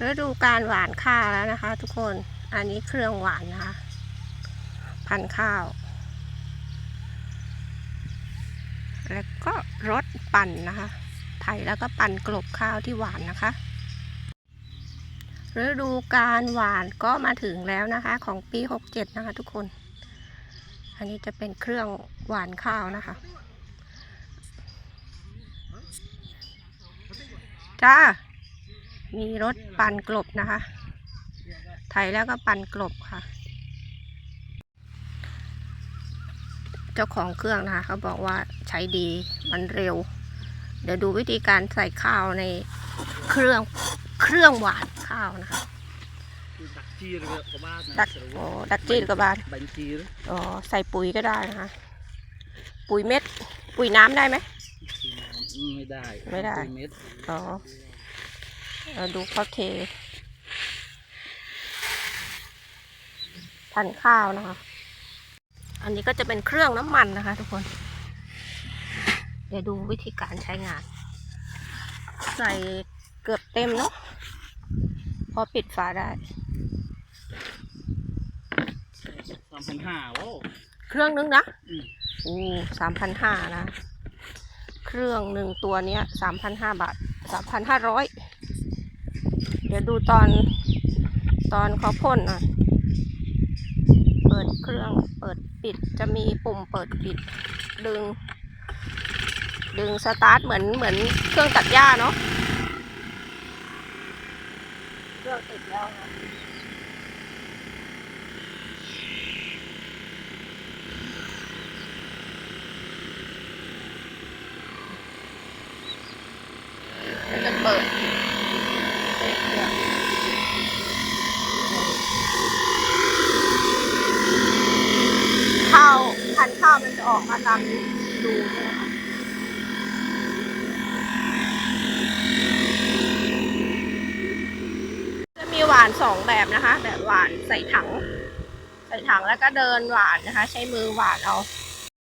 ฤดูการหวานข้าวแล้วนะคะ ทุกคน อันนี้เครื่องหวานนะคะ พันข้าว แล้วก็รถปั่นนะคะ ไถแล้วก็ปั่นกลบข้าวที่หวานนะคะ ฤดูการหวานก็มาถึงแล้วนะคะ ของปี 67 นะคะ ทุกคน อันนี้จะเป็นเครื่องหวานข้าวนะคะ จ้า มีรถปั่นกลบนะคะ ไถแล้วก็ปั่นกลบค่ะ เจ้าของเครื่องนะคะเขาบอกว่าใช้ดีมันเร็ว เดี๋ยวดูวิธีการใส่ข้าวในเครื่องเครื่องหวานข้าวนะคะดักจีรก็บ้านดักโอ้ดักจีนกับบานบัญจีรอ๋อใส่ปุ๋ยก็ได้นะคะ ปุ๋ยเม็ด ปุ๋ยน้ำได้ไหมไม่ได้ ไม่ได้เม็ดอ๋อ เราดูเขาเทพันธุ์ข้าวนะคะ อันนี้ก็จะเป็นเครื่องน้ำมันนะคะทุกคน เดี๋ยวดูวิธีการใช้งาน ใส่เกือบเต็มเนาะพอปิดฝาได้สามพันห้าโอ้เครื่องนึงนะอืมโอ้สามพันห้านะ เครื่องหนึ่งตัวเนี้ยสามพันห้าบาทสามพันห้าร้อยเดี๋ยวดูตอนตอนเขาพ่นหน่อยเปิดเครื่องเปิดปิดจะมีปุ่มเปิดปิดดึง ดึงสตาร์ทเหมือนเหมือนเครื่องตัดหญ้าเนาะเครื่องติดแล้วค่ะจะเปิดข้าว พันธุ์ข้าวมันจะออกมาตามรูนะคะจะมีหวานสองแบบนะคะ แบบหวานใส่ถัง ใส่ถังแล้วก็เดินหวานนะคะ ใช้มือหวานเอา